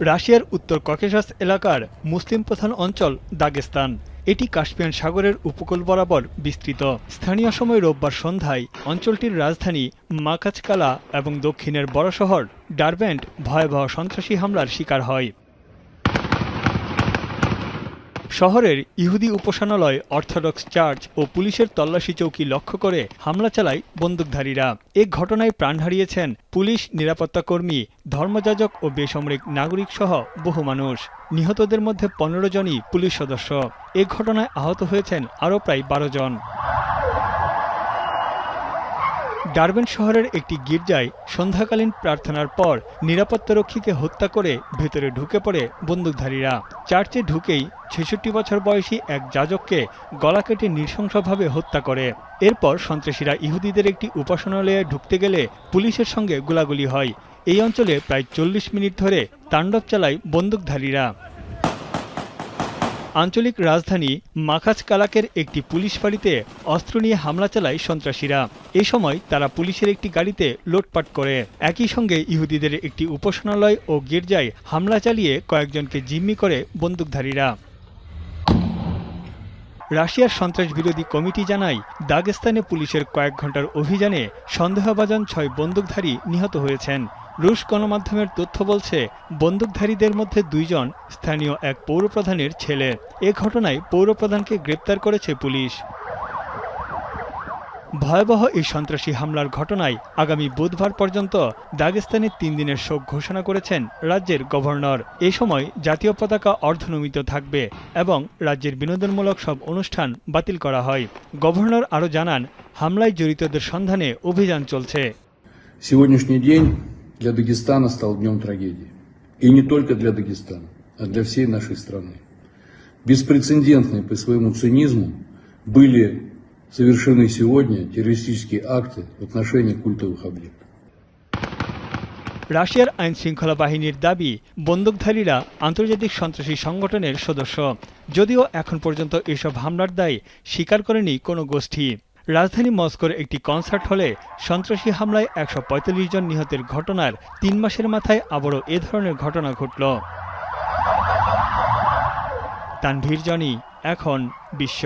রাশিয়ার উত্তর ককেশাস এলাকার মুসলিম প্রধান অঞ্চল দাগেস্তান। এটি কাশ্মীর সাগরের উপকূল বরাবর বিস্তৃত। স্থানীয় সময় রোববার সন্ধ্যায় অঞ্চলটির রাজধানী মাকাচকালা এবং দক্ষিণের বড় শহর ডারব্যান্ড ভয়াবহ সন্ত্রাসী হামলার শিকার হয়। শহরের ইহুদি উপাসনালয় অর্থোডক্স চার্চ ও পুলিশের তল্লাশি চৌকি লক্ষ্য করে হামলা চালায় বন্দুকধারীরা। এ ঘটনায় প্রাণ হারিয়েছেন পুলিশ, নিরাপত্তা কর্মী, ধর্মযাজক ও বেসামরিক নাগরিক সহ বহু মানুষ। নিহতদের মধ্যে পনেরো জনই পুলিশ সদস্য। এ ঘটনায় আহত হয়েছেন আরও প্রায় বারো জন। ডারবেন শহরের একটি গির্জায় সন্ধ্যাকালীন প্রার্থনার পর নিরাপত্তারক্ষীকে হত্যা করে ভেতরে ঢুকে পড়ে বন্দুকধারীরা। চার্চে ঢুকেই ছেষট্টি বছর বয়সী এক যাজককে গলা কেটে নৃশংসভাবে হত্যা করে। এরপর সন্ত্রাসীরা ইহুদিদের একটি উপাসনালয়ে ঢুকতে গেলে পুলিশের সঙ্গে গোলাগুলি হয়। এই অঞ্চলে প্রায় চল্লিশ মিনিট ধরে তাণ্ডব চালায় বন্দুকধারীরা। আঞ্চলিক রাজধানী মাখাজ কালাকের একটি পুলিশ বাড়িতে অস্ত্র নিয়ে হামলা চালায় সন্ত্রাসীরা। এ সময় তারা পুলিশের একটি গাড়িতে লোটপাট করে। একই সঙ্গে ইহুদিদের একটি উপাসনালয় ও গির্জায় হামলা চালিয়ে কয়েকজনকে জিম্মি করে বন্দুকধারীরা। রাশিয়ার সন্ত্রাস বিরোধী কমিটি জানায়, দাগেস্তানে পুলিশের কয়েক ঘণ্টার অভিযানে সন্দেহভাজন ছয় বন্দুকধারী নিহত হয়েছেন। রুশ গণমাধ্যমের তথ্য বলছে, বন্দুকধারীদের মধ্যে দুইজন স্থানীয় এক পৌরপ্রধানের ছেলে। এ ঘটনায় পৌরপ্রধানকে গ্রেপ্তার করেছে পুলিশ। ভয়াবহ এই সন্ত্রাসী হামলার ঘটনায় আগামী বুধবার পর্যন্ত দাগেস্তানে তিন দিনের শোক ঘোষণা করেছেন রাজ্যের গভর্নর। এ সময় জাতীয় পতাকা অর্ধনমিত থাকবে এবং রাজ্যের বিনোদনমূলক সব অনুষ্ঠান বাতিল করা হয়। গভর্নর আরও জানান, হামলায় জড়িতদের সন্ধানে অভিযান চলছে। для Дагестана стал днем трагедии. И не только для Дагестана, а для всей нашей страны. Беспрецедентные по своему цинизму были совершены сегодня террористические акты в отношении культовых объектов. রাশিয়ার আইন শৃঙ্খলা বাহিনীর দাবি বন্দুকধারীরা আন্তর্জাতিক সন্ত্রাসী সংগঠনের সদস্য যদিও এখন পর্যন্ত এসব হামলার দায় স্বীকার করেনি কোনো গোষ্ঠী রাজধানী মস্কোর একটি কনসার্ট হলে সন্ত্রাসী হামলায় একশো পঁয়তাল্লিশ জন নিহতের ঘটনার তিন মাসের মাথায় আবারও এ ধরনের ঘটনা ঘটল। তানভীর, জনি, এখন বিশ্ব।